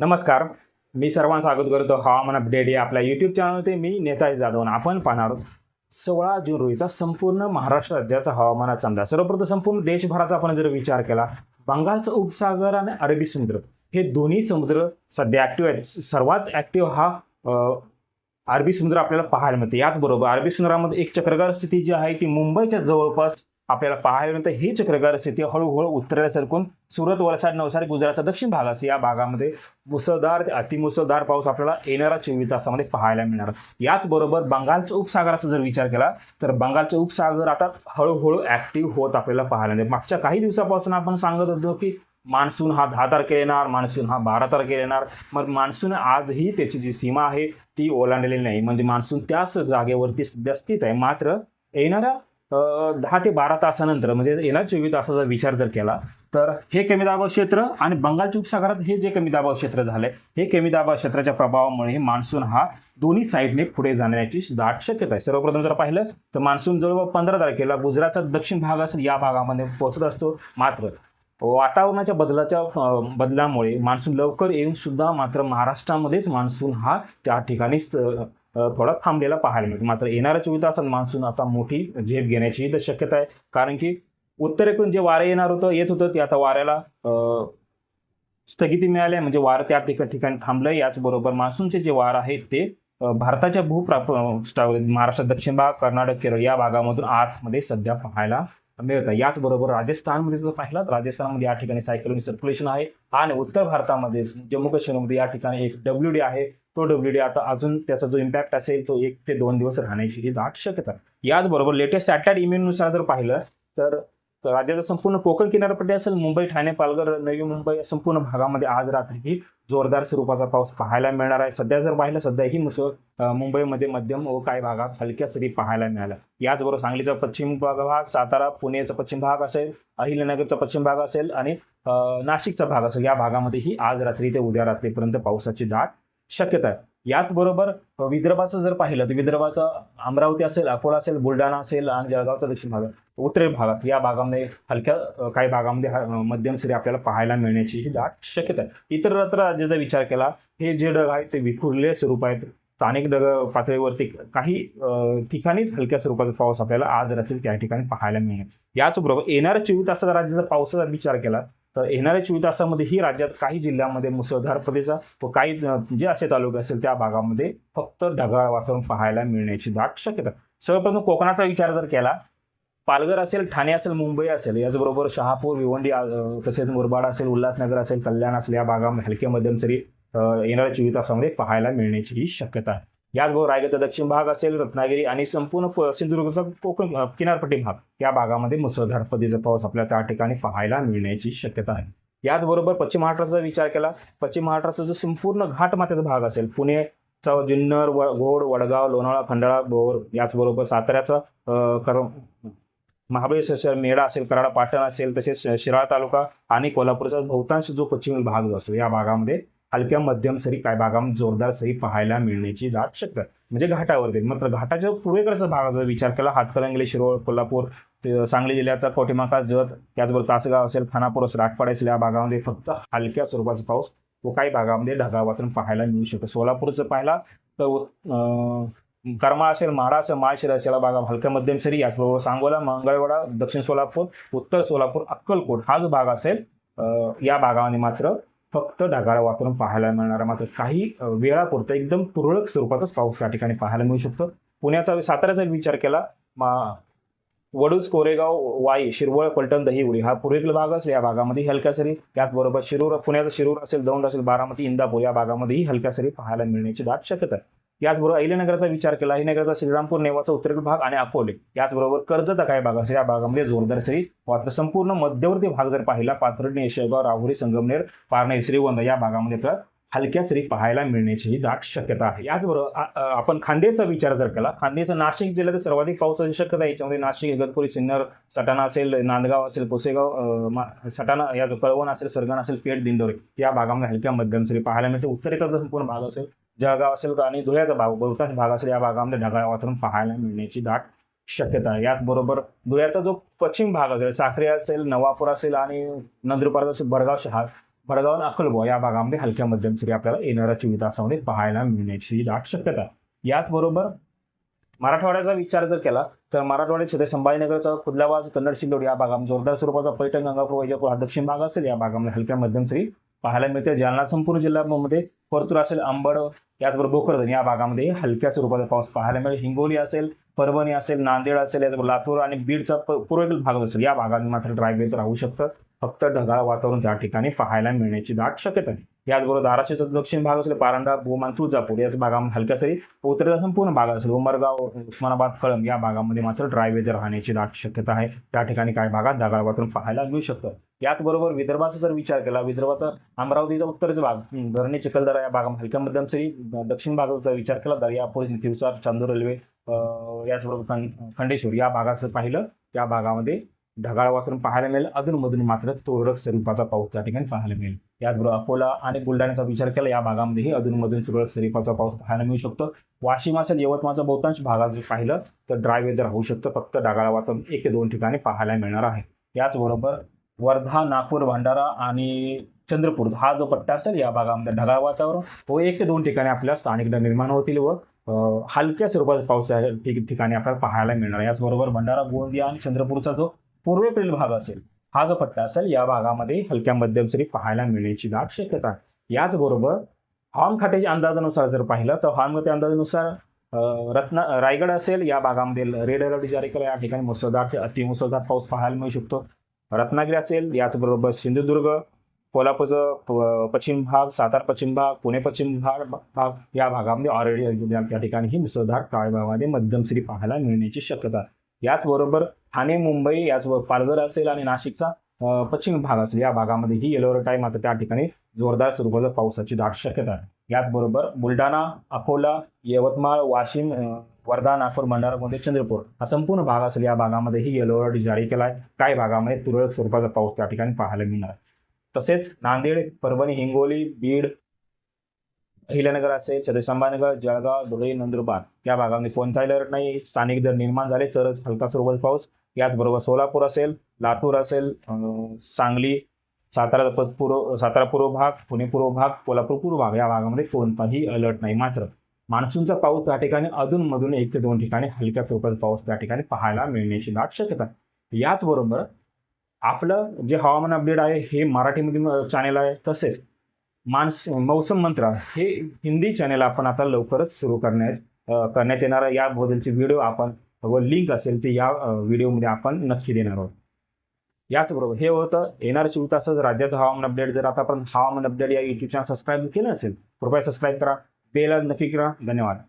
नमस्कार. मी सर्वांना स्वागत करतो. हवामान अपडेट या आपल्या यूट्यूब चॅनलवरती मी नेताजी जाधव आपण पाहणार आहोत सोळा जून रोजीचा संपूर्ण महाराष्ट्र राज्याचा हवामानाचा अंदाज. सर्वप्रथम संपूर्ण देशभराचा आपण जर विचार केला बंगालचा उपसागर आणि अरबी समुद्र हे दोन्ही समुद्र सध्या ॲक्टिव्ह आहेत. सर्वात ॲक्टिव्ह हा अरबी समुद्र आपल्याला पाहायला मिळते. याचबरोबर अरबी समुद्रामध्ये एक चक्रगार स्थिती जी आहे ती मुंबईच्या जवळपास आपल्याला पाहायला मिळतं ही चक्रगार स्थिती हळूहळू उत्तरेला सरकून सुरत वलसाड नवसारी गुजरातचा दक्षिण भाग असे या भागामध्ये मुसळधार ते अतिमुसळधार पाऊस आपल्याला येणारा चोवीस तासामध्ये पाहायला मिळणार. याचबरोबर बंगालच्या उपसागराचा जर विचार केला तर बंगालचा उपसागर आता हळूहळू ॲक्टिव्ह होत आपल्याला पाहायला मिळते मागच्या काही दिवसापासून आपण सांगत होतो की मान्सून हा दहा तारखेला येणार मान्सून हा बारा तारखेला येणार. मग मान्सून आजही त्याची जी सीमा आहे ती ओलांडलेली नाही. म्हणजे मान्सून त्याच जागेवरती सध्या स्थित आहे. मात्र येणाऱ्या दहा ते बारा तासानंतर म्हणजे येणार चोवीस तासाचा विचार जर केला तर हे कमी दाबा क्षेत्र आणि बंगालच्या उपसागरात हे जे कमी दाबा क्षेत्र झाले हे कमी दाबा क्षेत्राच्या प्रभावामुळे मान्सून हा दोन्ही साईडने पुढे जाण्याची दाट शक्यता आहे. सर्वप्रथम जर पाहिलं तर मान्सून जवळपास पंधरा तारखेला गुजरातचा दक्षिण भाग असेल या भागामध्ये पोहोचत असतो. मात्र वातावरणाच्या बदलाच्या बदलामुळे मान्सून लवकर येऊन सुद्धा मात्र महाराष्ट्रामध्येच मान्सून हा त्या ठिकाणीच थोडा थांबलेला पाहायला मिळतो. मात्र येणाऱ्या चोवीस तासात मान्सून आता मोठी झेप घेण्याची तर शक्यता आहे. कारण की उत्तरेकडून जे वारं येणार होतं येत होतं ते आता वाऱ्याला स्थगिती मिळाली आहे. म्हणजे वारं त्या ठिकाणी थांबलं याचबरोबर मान्सूनचे जे वार आहेत ते भारताच्या भूप्राप महाराष्ट्र दक्षिण भाग कर्नाटक केरळ या भागामधून आतमध्ये सध्या पाहायला मिळतं याचबरोबर राजस्थानमध्ये जर पाहिलं तर राजस्थानमध्ये या ठिकाणी सायक्लोनिक सर्क्युलेशन आहे. आणि उत्तर भारतामध्ये जम्मू काश्मीरमध्ये या ठिकाणी एक डब्ल्यू डी आहे. तो डब्ल्यू डी आता अजून त्याचा जो इम्पॅक्ट असेल तो एक ते दोन दिवस राहण्याची ही दाट शक्यता याचबरोबर लेटेस्ट सॅटॅड इम्युननुसार जर पाहिलं तर राज्याचा संपूर्ण कोकण किनारपट्टी असेल मुंबई ठाणे पालघर नवी मुंबई या संपूर्ण भागामध्ये आज रात्री ही जोरदार स्वरूपाचा पाऊस पाहायला मिळणार आहे. सध्या जर पाहिलं सध्या ही मुंबईमध्ये मध्यम व काही भागात हलक्या सरी पाहायला मिळाल्या. याचबरोबर सांगलीचा पश्चिम भाग भाग सातारा पुणेचा पश्चिम भाग असेल अहिल्यानगरचा पश्चिम भाग असेल आणि नाशिकचा भाग असेल या भागामध्येही आज रात्री ते उद्या रात्रीपर्यंत पावसाची दाट शक्यता आहे. याचबरोबर विदर्भाचं जर पाहिलं तर विदर्भाचा अमरावती असेल अकोला असेल बुलढाणा असेल आणि जळगावचा दक्षिण भाग उत्तरेल भागात या भागामध्ये हलक्या काही भागामध्ये ह- मध्यम सरी आपल्याला पाहायला मिळण्याची ही दाट शक्यता आहे. इतरत्र राज्याचा विचार केला हे जे ढग आहेत ते विखुरले स्वरूप आहेत. स्थानिक ढग पातळीवरती काही ठिकाणीच हलक्या स्वरूपाचा पाऊस आपल्याला आज रात्री त्या ठिकाणी पाहायला मिळेल. याचबरोबर येणाऱ्या चोवीस तासाचा राज्याचा पावसाचा विचार केला तर येणाऱ्या चोवीस तासामध्ये ही राज्यात काही जिल्ह्यांमध्ये मुसळधार पद्धतीचा व काही जे असे तालुके असेल त्या भागामध्ये फक्त ढगाळ वातावरण पाहायला मिळण्याची दाट शक्यता. सर्वप्रथम कोकणाचा विचार जर केला पालघर असेल ठाणे असेल मुंबई असेल याचबरोबर शहापूर भिवंडी तसेच मुरबाड असेल उल्हासनगर असेल कल्याण असेल या भागामध्ये हलके मध्यम सरी येणाऱ्या चोवीस तासामध्ये पाहायला मिळण्याची ही शक्यता आहे. याचबरोबर रायगडचा दक्षिण भाग असेल रत्नागिरी आणि संपूर्ण प- सिंधुदुर्गचा कोकण किनारपट्टी भाग. या भागामध्ये मुसळधार पद्धतीचा पाऊस आपल्याला त्या ठिकाणी पाहायला मिळण्याची शक्यता आहे. याचबरोबर पश्चिम महाराष्ट्राचा विचार केला पश्चिम महाराष्ट्राचा जो संपूर्ण घाटमाथ्याचा भाग असेल पुणे चा जुन्नर व घोड वडगाव लोणावळा खंडाळा बोर याचबरोबर साताऱ्याचा कर महाबळेश्वर मेळा असेल कराडा पाटण असेल तसेच शिराळा तालुका आणि कोल्हापूरचा बहुतांश जो पश्चिम भाग असतो या भागामध्ये हलक्या मध्यम सरी काय भागामध्ये जोरदार सरी पाहायला मिळण्याची दाट शक्यता. म्हणजे घाटावरती. मात्र घाटाच्या पूर्वेकडचा भागाचा विचार केला? हातकलंगले शिरोळ कोल्हापूर सांगली जिल्ह्याचा कोटिमाका जत त्याचबरोबर तासगाव असेल खानापूर असेल आटपाडी असेल या भागामध्ये फक्त हलक्या स्वरूपाचा पाऊस व काही भागामध्ये ढगाळ वातावरण पाहायला मिळू शकतो. सोलापूरचं पाहिला तर कर्मा करमाळ असेल माडा असेल माळशिरा असेल या भागा हलक्या मध्यम सरी याचबरोबर सांगोला मंगळवेढा दक्षिण सोलापूर उत्तर सोलापूर अक्कलकोट हा जो भाग असेल या भागामध्ये मात्र फक्त ढगाळ वातावरण पाहायला मिळणार मात्र काही वेळापुरतं एकदम तुरळक स्वरूपाचाच पाऊस त्या ठिकाणी पाहायला मिळू शकतो. पुण्याचा साताऱ्याचा विचार केला मा वडूज कोरेगाव वाई शिरवळ पलटण दहिवडी हा पूर्वेकडील भाग असेल या भागामध्ये हलक्या सरी. त्याचबरोबर शिरूर पुण्याचा शिरूर असेल दौंड असेल बारामती इंदापूर या भागामध्येही हलक्या सरी पाहायला मिळण्याची दाट शक्यता आहे. याचबरोबर अहिल्यानगरचा विचार केला अहिल्यानगरचा श्रीरामपूर नेवाचा उत्तरेकडील भाग आणि अकोले. याचबरोबर कर्जतचा काही भाग असेल या भागामध्ये जोरदार सरी. मात्र संपूर्ण मध्यवर्ती भाग जर पाहिला पाथर्डी शेगाव राहुरी संगमनेर पारनेर श्रीगोंदा या भागामध्ये तर हलक्या सरी पाहायला मिळण्याची ही दाट शक्यता आहे. याचबरोबर आपण खांदेचा विचार जर केला खांदेचं नाशिक जिल्ह्यात सर्वाधिक पावसाची शक्यता आहे. याच्यामध्ये नाशिक इगतपुरी सिन्नर सटाणा असेल नांदगाव असेल पुसेगाव मा- सटाणा या जो कळवण असेल सरगण असेल पेठ दिंडोरे या भागामध्ये हलक्या मध्यम सरी पाहायला मिळते उत्तरेचा जो संपूर्ण भाग असेल जळगाव असेल आणि धुळ्याचा भाग बहुतांश भाग असेल या भागामध्ये ढगाळ वातावरण पाहायला मिळण्याची दाट शक्यता आहे. याचबरोबर धुळ्याचा जो पश्चिम भाग असेल साखरे असेल नवापूर असेल आणि नंदुरबार असेल बडगाव शहर भडगाव आणि अक्कलबो या भागामध्ये हलक्या मध्यम सरी आपल्याला येणाऱ्या चोवीस तासामध्ये पाहायला मिळण्याची दाट शक्यता याचबरोबर मराठवाड्याचा विचार जर केला तर मराठवाड्यात सध्या संभाजीनगरचा कुर्लाबाज कन्नड सिल्लोड या भागामध्ये जोरदार स्वरूपाचा पैठण गंगापूर वैजापूर हा दक्षिण भाग असेल. या भागामध्ये हलक्या मध्यम सरी पाहायला मिळते. जालना संपूर्ण जिल्ह्यामध्ये परतूर असेल अंबड याचबरोबर भोकरदन या भागामध्ये हलक्या स्वरूपाचा पाऊस पाहायला मिळेल. हिंगोली असेल परभणी असेल नांदेड असेल याचबरोबर लातूर आणि बीडचा प- पूर्वेकडील भाग असेल या भागात मात्र ड्राय राहू शकतं. फक्त ढगाळ वातावरण त्या ठिकाणी पाहायला मिळण्याची दाट शक्यता आहे. याचबरोबर धाराशिवचा दक्षिण भाग असेल पारंडा बोमान तुळजापूर याच भागामध्ये हलक्या सरी उत्तरेचा संपूर्ण भाग असेल. उमरगाव उस्मानाबाद कळंब या भागामध्ये मात्र ड्राय वेदर राहण्याची दाट शक्यता आहे. त्या ठिकाणी काही भागात ढगाळ वाटून पाहायला मिळू शकतं. याचबरोबर विदर्भाचा जर विचार केला विदर्भाचा अमरावतीचा उत्तरेचा भाग धरणे धरणी चिखलदरा या भागामध्ये हलक्या मध्यम सरी दक्षिण भागाचा जर विचार केला तर या परिस्थितीनुसार चांदूर रेल्वे याचबरोबर खंडेश्वर या भागाचं पाहिलं त्या भागामध्ये ढगाळ वातावरण पाहायला मिळेल. अधूनमधून मात्र तुरळक स्वरूपाचा पाऊस त्या ठिकाणी पाहायला मिळेल. याचबरोबर अकोला आणि बुलढाण्याचा विचार केला या भागामध्येही अधूनमधून तुरळक स्वरूपाचा पाऊस पाहायला मिळू शकतो. वाशिम असेल यवतमाळचा बहुतांश भागात जर पाहिलं तर ड्राय वेदर होऊ शकतं. फक्त ढगाळ वातावरण एक ते दोन ठिकाणी पाहायला मिळणार आहे. याचबरोबर वर्धा नागपूर भंडारा आणि चंद्रपूर हा जो पट्टा असेल या भागामध्ये ढगाळ वातावरण तो एक ते दोन ठिकाणी आपल्या स्थानिक निर्माण होतील व हलक्या स्वरूपाचा पाऊस त्या ठिक- ठिकाणी आपल्याला पाहायला मिळणार. याचबरोबर भंडारा गोंदिया आणि चंद्रपूरचा जो पूर्वेकडील भाग असेल हा जो पट्टा असेल या भागामध्ये हलक्या मध्यम सरी पाहायला मिळण्याची दाट शक्यता आहे. याचबरोबर हवामान खात्याच्या अंदाजानुसार जर पाहिलं तर हवामान खात्या अंदाजानुसार रत्न रायगड असेल या भागामध्ये रेड अलर्ट जारी केला या ठिकाणी मुसळधार अतिमुसळधार पाऊस पाहायला मिळू शकतो. रत्नागिरी असेल याचबरोबर सिंधुदुर्ग कोल्हापूरचं प- पश्चिम भाग सातारा पश्चिम भाग पुणे पश्चिम भाग भाग या भागामध्ये ऑलरेडी या ठिकाणी ही मुसळधार काळ्या भागामध्ये मध्यम सरी पाहायला मिळण्याची शक्यता आहे. याचबरोबर ठाणे मुंबई याचबरोबर पालघर असेल आणि नाशिकचा पश्चिम भाग असेल. या भागामध्ये ही येलो अलर्ट आहे मात्र त्या ठिकाणी जोरदार स्वरूपाचा पावसाची दाट शक्यता आहे. याचबरोबर बुलढाणा अकोला यवतमाळ वाशिम वर्धा नागपूर भंडारा गोंदिया चंद्रपूर हा संपूर्ण भाग असेल. या भागामध्ये ही येलो अलर्ट जारी केला आहे काही भागामध्ये तुरळक स्वरूपाचा पाऊस त्या ठिकाणी पाहायला मिळणार. आहे. तसेच नांदेड परभणी हिंगोली बीड अहिल्यानगर असेल छत्रसंभानगर जळगाव धुळे नंदुरबार या भागामध्ये कोणताही अलर्ट नाही. स्थानिक जर निर्माण झाले तरच हलका स्वरूपात पाऊस. याचबरोबर सोलापूर असेल लातूर असेल सांगली सातारा पूर्व सातारा पूर्व भाग पुणे पूर्व भाग कोल्हापूर पूर्व भाग या भागामध्ये कोणताही अलर्ट नाही. मात्र मान्सूनचा पाऊस त्या ठिकाणी अधूनमधून एक ते दोन ठिकाणी हलक्या स्वरूपात पाऊस त्या ठिकाणी पाहायला मिळण्याची दाट शक्यता याचबरोबर आपलं जे हवामान अपडेट आहे हे मराठीमधील चॅनेल आहे तसेच मानस मौसम मंत्र हे हिंदी चॅनेल आपण आता लवकरच सुरू करण्यात करण्यात येणार आहे. याबद्दलचे व्हिडिओ आपण व लिंक असेल ते या व्हिडिओमध्ये आपण नक्की देणार आहोत. याचबरोबर हे होतं येणाऱ्या चोवीस तासाचं राज्याचं हवामान अपडेट जर आपण हवामान अपडेट या युट्यूब चॅनल सबस्क्राईब केलं असेल कृपया सबस्क्राईब करा. बेल नक्की करा. धन्यवाद.